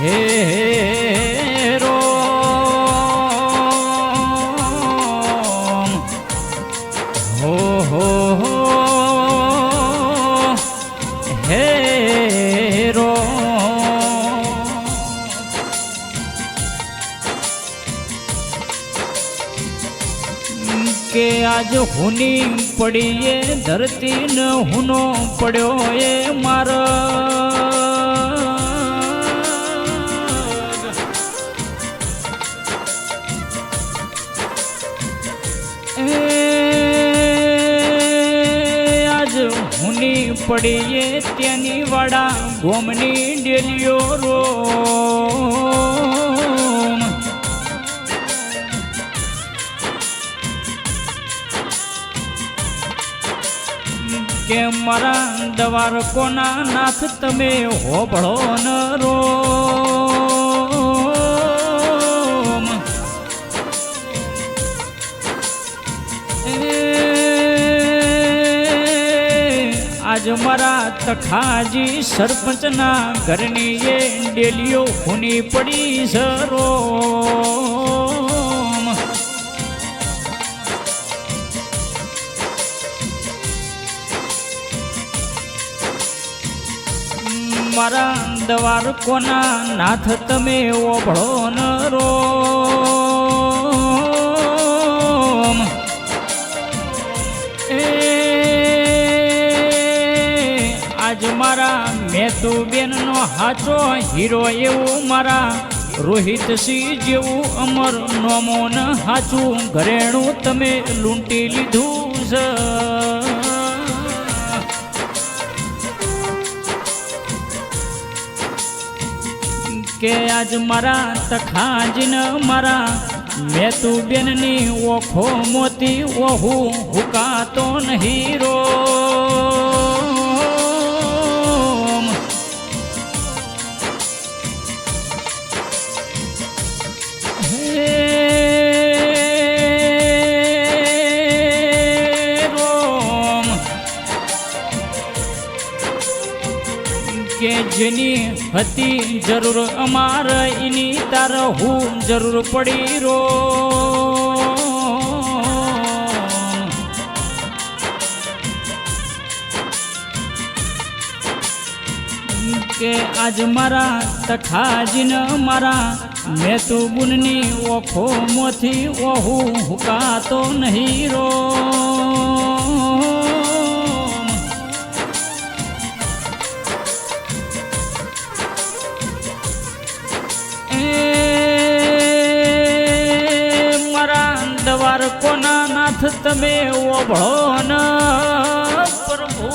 હે રોમ હો હો હો. હે રોમ કે આજ હુની પડીએ ધરતી ન હુનો પડ્યો એ મારા. આજ હુની પડીએ ત્યાંની વાડા ગોમની ડેલીઓ રો કે મારા દવાર કોના નાથ તમે હોબળો ન રોમ. આજ મારા તખાજી સરપંચના ઘરની એ ડેલીઓ ખૂની પડી સરો મારા દવાર કોના નાથ તમે ઓભળો ન રોમ આજ મારા. મેતુ બેનનો હાચો હીરો એવું મારા. રોહિતસિંહ જેવું અમર નોમોન હાચું. ઘરેણું તમે લૂંટી લીધું છે કે આજ મારા તખાજીન મારા. મેં બેનની ઓખો મોતી ઓહુ હુકાતો નહીં રો જેની હતી જરૂર અમાર એની તાર હું જરૂર પડી રો કે આજ મારા તખાજીન મારા મેં તું બુનની ઓખો મોથી ઓહુ હુકાતો નહીં રો નાથ તમે ઓભળો ન, પ્રભુ.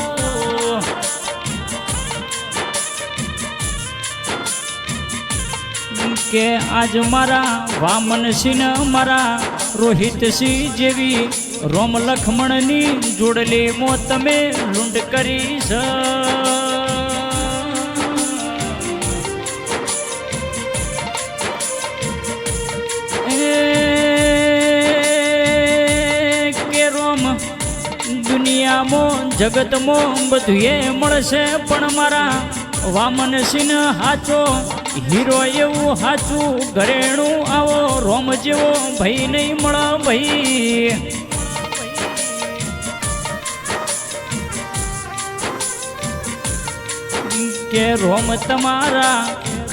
કે આજ મારા વામનસિંહ મારા રોહિતસિંહ જેવી રોમ લખમણની જોડલી મો તમે લૂંટ કરી છે દુનિયામાં જગતમાં બધું એ મળશે, પણ મારા વામન સિંહ હાચો, હીરો એવું હાચું, ઘરેણું આવો, રોમ જેવો ભાઈ નહીં મળે ભાઈ. કે રોમ તમારા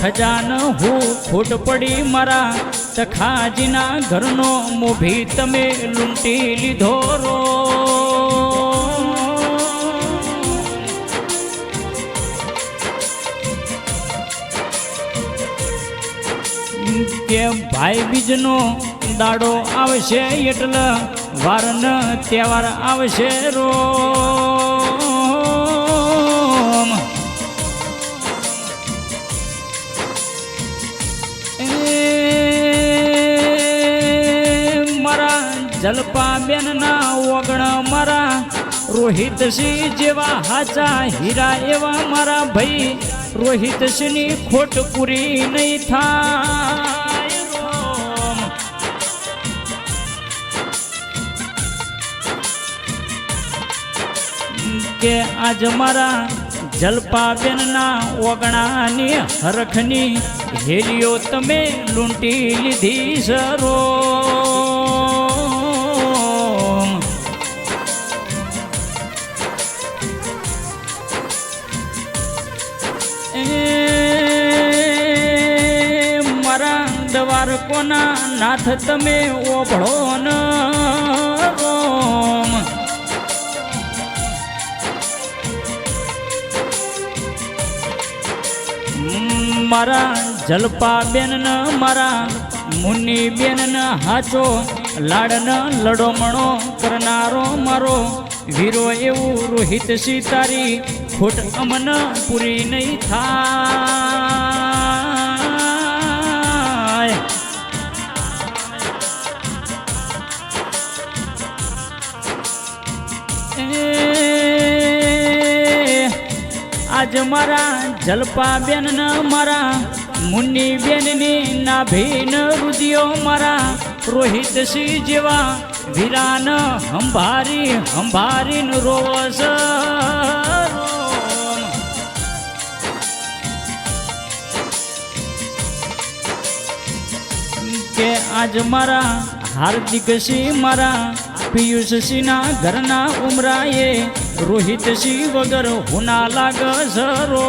ખજાન, હું ફૂટ પડી મારા તખાજીના ઘરનો મોભી તમે લૂંટી લીધો રો. કે ભાઈ બીજનો દાડો આવશે એટલે વાર ન તહેવાર આવશે રો મારા જલપા બેન ના ઓગણ મારા રોહિતસિંહ જેવા હાચા હીરા એવા મારા ભાઈ રોહિતસિંહની ખોટ પૂરી નહીં થાય. કે આજ મારા જલપા બેન ના ઓગણાની હરખની હેલીઓ તમે લૂંટી લીધી સરો. મારા દવાર કોના નાથ તમે ઓભળો ન. મારા જલપા બેન ન મારા મુન્ની બેન ન હાચો લાડ ન લડોમણો કરનારો મારો વીરો એવું રોહિત સીતારી ખોટ અમન પૂરી નહીં થાય. આજ મારા જલપા બેન ન મારા મુન્ની બેનની નાભીન રુદિયો મારા, રોહિત સિંહ જેવા વિરાન હંભારી, હંભારીન રોવસ. કે આજ મારા હાર્દિક સિંહ મારા પિયુષ સિંહના ઘરના ઉમરાએ રોહિત સિંહ વગર હુના લાગ સરો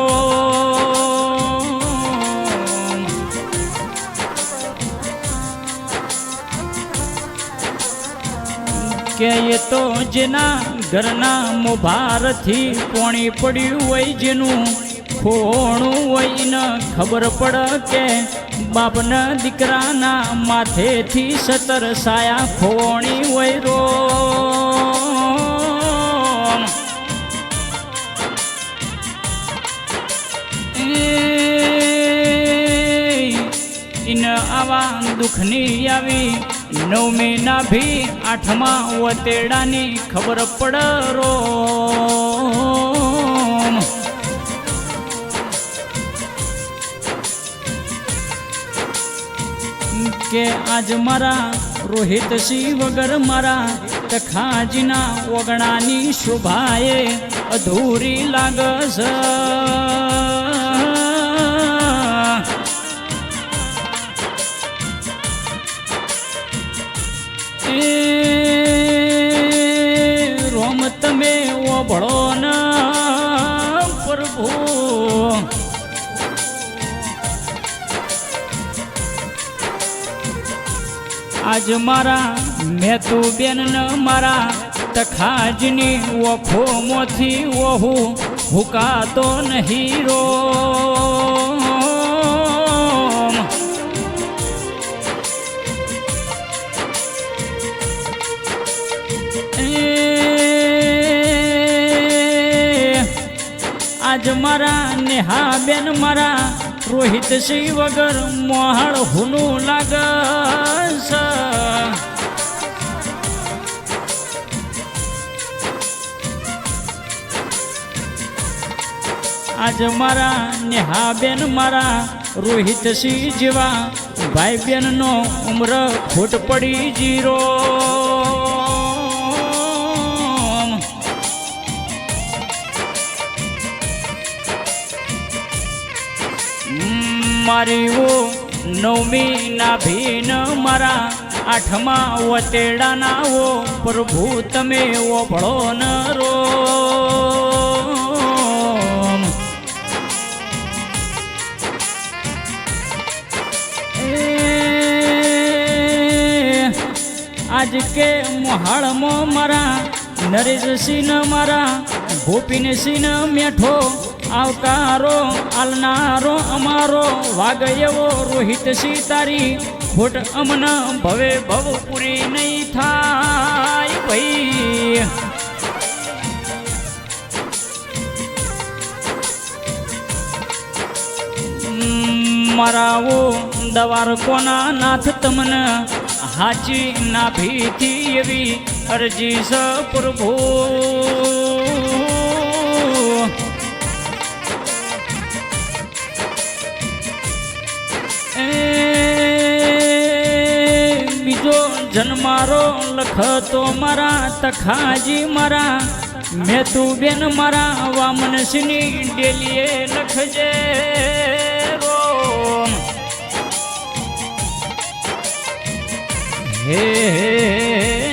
કે તો જેના ઘરના મોભારથી પોણી પડ્યું હોય જેનું ખોણું હોય ને ખબર પડ કે બાપના દીકરાના માથેથી સતર સાયા ખોણી હોય રો આવા દુઃખની આવી નવમી ના ભી આઠમા વતેડાની ખબર પડ કે આજ મારા, રોહિત સિંહ વગર મારા, તખાજીના ઓગણાની શોભાએ અધૂરી લાગસ. રોમ તમે ઓભળો ન આજ મારા મેં તું બેન મારા તખાજની ઓખો મોથી ઓહુ હુકાતો નહીં રો. આજ મારા નેહા બેન મારા રોહિત સિંહ વગર મોહણ હુનું લાગ આજ મારા નેહા બેન મારા રોહિત સિંહ જેવા ભાઈ બેન નો ઉમર ખોટ પડી જીરો. મારી ઓ નવમીના ભીન મારા આઠમા વતેડાના ઓ પ્રભુ, તમે ઓભળો ન રો. આજ કે મોહાળમાં મારા નરેશસિંહ મારા, ગોપીનસિંહ મેઠો આવકારો આલનારો, અમારો વાગ એવો રોહિત તારી ખોટ અમના ભવે ભવ પૂરી નહીં થાય ભાઈ. મરાવો દવાર કોના નાથ તમને હાચી ના એવી અરજી સ પ્રભુ જો જન્મારો લખતો મારા તખાજી મારા. મેં તું બેન મારા વામનસની ડેલીએ લખજે હે હે